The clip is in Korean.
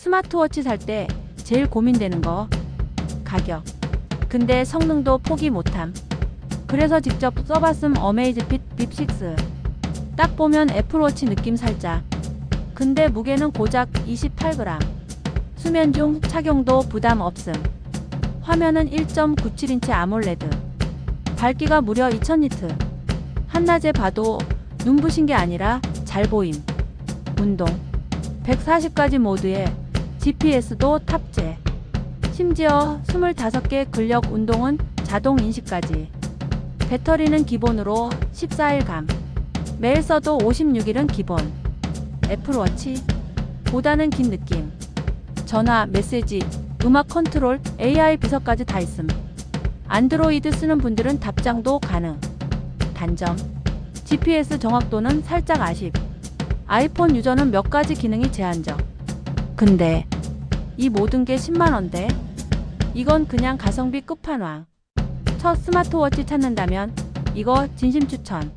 스마트워치 살 때 제일 고민되는 거 가격. 근데 성능도 포기 못함. 그래서 직접 써봤음 어메이즈핏 빕6. 딱 보면 애플워치 느낌 살짝. 근데 무게는 고작 28g. 수면 중 착용도 부담 없음. 화면은 1.97인치 아몰레드. 밝기가 무려 2000니트. 한낮에 봐도 눈부신 게 아니라 잘 보임. 운동. 140가지 모드에 GPS도 탑재. 심지어 25개 근력 운동은 자동 인식까지. 배터리는 기본으로 14일감. 매일 써도 56일은 기본. 애플워치 보다는 긴 느낌. 전화, 메시지, 음악 컨트롤, AI 비서까지 다 있음. 안드로이드 쓰는 분들은 답장도 가능. 단점. GPS 정확도는 살짝 아쉽. 아이폰 유저는 몇 가지 기능이 제한적. 근데 이 모든 게 10만원대? 이건 그냥 가성비 끝판왕. 첫 스마트워치 찾는다면 이거 진심 추천.